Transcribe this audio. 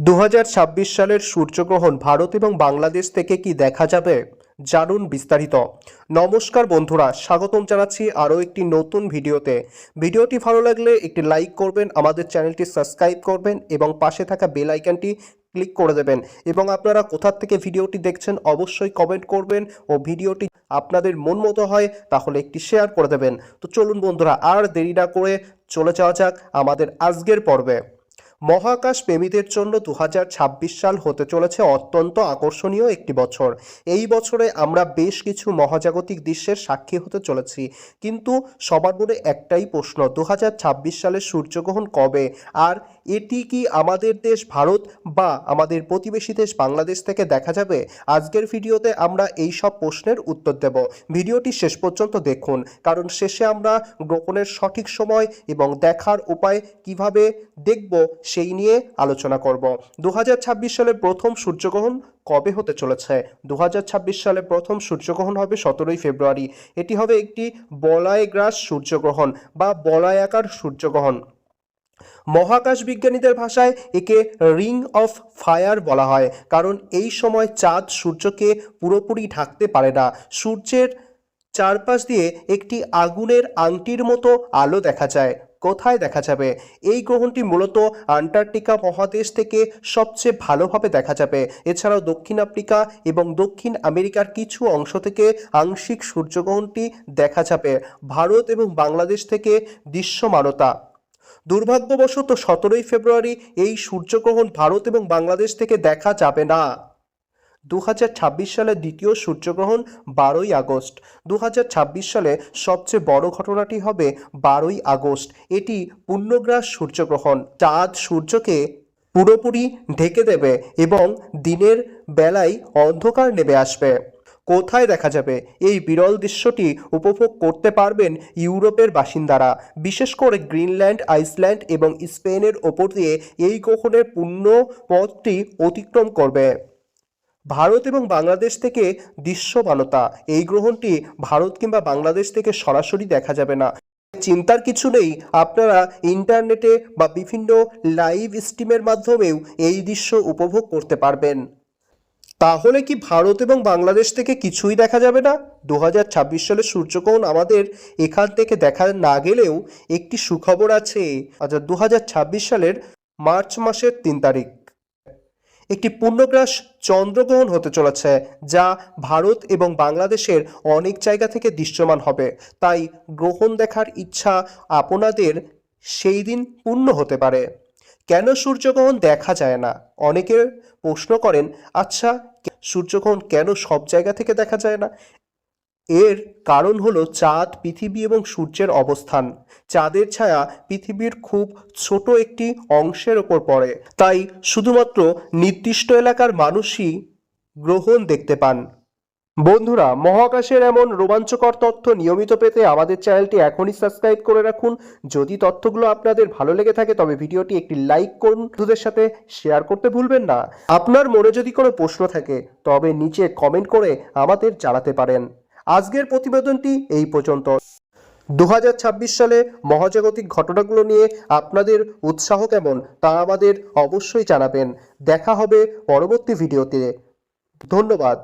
দু হাজার ছাব্বিশ সালের সূর্যগ্রহণ ভারত এবং বাংলাদেশ থেকে কি দেখা যাবে? জানুন বিস্তারিত। নমস্কার বন্ধুরা, স্বাগতম জানাচ্ছি আরও একটি নতুন ভিডিওতে। ভিডিওটি ভালো লাগলে একটি লাইক করবেন, আমাদের চ্যানেলটি সাবস্ক্রাইব করবেন এবং পাশে থাকা বেল আইকনটি ক্লিক করে দেবেন। এবং আপনারা কোথা থেকে ভিডিওটি দেখছেন অবশ্যই কমেন্ট করবেন ও ভিডিওটি আপনাদের মন মতো হয় তাহলে একটি শেয়ার করে দেবেন। তো চলুন বন্ধুরা, আর দেরি না করে চলে যাওয়া যাক আমাদের আজকের পর্বে। মহাকাশ প্রেমীদের জন্য দু হাজার ছাব্বিশ সাল হতে চলেছে অত্যন্ত আকর্ষণীয় একটি বছর। এই বছরে আমরা বেশ কিছু মহাজাগতিক দৃশ্যের সাক্ষী হতে চলেছি। কিন্তু সবার মনে একটাই প্রশ্ন দু হাজার ছাব্বিশ সালের সূর্যগ্রহণ কবে? আর এটি কি আমাদের দেশ ভারত বা আমাদের প্রতিবেশী দেশ বাংলাদেশ থেকে দেখা যাবে? আজকের ভিডিওতে আমরা এই সব প্রশ্নের উত্তর দেব। ভিডিওটি শেষ পর্যন্ত দেখুন, কারণ শেষে আমরা গ্রহণের সঠিক সময় এবং দেখার উপায় কীভাবে দেখব সেই নিয়ে আলোচনা করব। দু সালের প্রথম সূর্যগ্রহণ কবে হতে চলেছে? দু হাজার ছাব্বিশ সালে প্রথম সূর্যগ্রহণ হবে সতেরোই ফেব্রুয়ারি। এটি হবে একটি বলয়গ্রাস সূর্যগ্রহণ বা বলয়াকার সূর্যগ্রহণ। মহাকাশ বিজ্ঞানীদের ভাষায় একে রিং অফ ফায়ার বলা হয়, কারণ এই সময় চাঁদ সূর্যকে পুরোপুরি ঢাকতে পারে না। সূর্যের চারপাশ দিয়ে একটি আগুনের আংটির মতো আলো দেখা যায়। কোথায় দেখা যাবে? এই গ্রহণটি মূলত আন্টার্কটিকা মহাদেশ থেকে সবচেয়ে ভালোভাবে দেখা যাবে। এছাড়াও দক্ষিণ আফ্রিকা এবং দক্ষিণ আমেরিকার কিছু অংশ থেকে আংশিক সূর্যগ্রহণটি দেখা যাবে। ভারত এবং বাংলাদেশ থেকে দৃশ্যমানতা। দুর্ভাগ্যবশত সতেরোই ফেব্রুয়ারি এই সূর্যগ্রহণ ভারত এবং বাংলাদেশ থেকে দেখা যাবে না। দু হাজার ছাব্বিশ সালে দ্বিতীয় সূর্যগ্রহণ বারোই আগস্ট। দু হাজার ছাব্বিশ সালে সবচেয়ে বড় ঘটনাটি হবে বারোই আগস্ট। এটি পূর্ণগ্রাস সূর্যগ্রহণ। চাঁদ সূর্যকে পুরোপুরি ঢেকে দেবে এবং দিনের বেলায় অন্ধকার নেমে আসবে। কোথায় দেখা যাবে? এই বিরল দৃশ্যটি উপভোগ করতে পারবেন ইউরোপের বাসিন্দারা। বিশেষ করে গ্রিনল্যান্ড, আইসল্যান্ড এবং স্পেনের ওপর দিয়ে এই গ্রহণের পূর্ণ পথটি অতিক্রম করবে। ভারত এবং বাংলাদেশ থেকে দৃশ্যমানতা। এই গ্রহণটি ভারত কিংবা বাংলাদেশ থেকে সরাসরি দেখা যাবে না। চিন্তার কিছু নেই, আপনারা ইন্টারনেটে বা বিভিন্ন লাইভ স্ট্রিমের মাধ্যমেও এই দৃশ্য উপভোগ করতে পারবেন। তাহলে কি ভারত এবং বাংলাদেশ থেকে কিছুই দেখা যাবে না? দু হাজার সালে সূর্যগ্রহণ আমাদের এখান থেকে দেখা না গেলেও একটি সুখবর আছে। আচ্ছা দু হাজার ছাব্বিশ সালের মার্চ মাসের তিন তারিখ। একটি পূর্ণগ্রাস চন্দ্রগ্রহণ হতে চলেছে, যা ভারত এবং বাংলাদেশের অনেক জায়গা থেকে দৃশ্যমান হবে। তাই গ্রহণ দেখার ইচ্ছা আপনাদের সেই দিন পূর্ণ হতে পারে। কেন সূর্যগ্রহণ দেখা যায় না? অনেকে প্রশ্ন করেন আচ্ছা সূর্যগ্রহণ কেন সব জায়গা থেকে দেখা যায় না? এর কারণ হলো চাঁদ, পৃথিবী এবং সূর্যের অবস্থান। চাঁদের ছায়া পৃথিবীর খুব ছোট একটি অংশের ওপর পড়ে। তাই শুধুমাত্র নির্দিষ্ট এলাকার মানুষই গ্রহণ দেখতে পান। বন্ধুরা, মহাকাশের এমন রোমাঞ্চকর তথ্য নিয়মিত পেতে আমাদের চ্যানেলটি এখনই সাবস্ক্রাইব করে রাখুন। যদি তথ্যগুলো আপনাদের ভালো লেগে থাকে, তবে ভিডিওটি একটি লাইক করুন। বন্ধুদের সাথে শেয়ার করতে ভুলবেন না। আপনার মনে যদি কোনো প্রশ্ন থাকে, তবে নিচে কমেন্ট করে আমাদের জানাতে পারেন। আজকের প্রতিবেদনটি এই পর্যন্ত। দু হাজার ছাব্বিশ সালে মহাজাগতিক ঘটনাগুলো নিয়ে আপনাদের উৎসাহ কেমন তা আমাদের অবশ্যই জানাবেন। দেখা হবে পরবর্তী ভিডিওতে। ধন্যবাদ।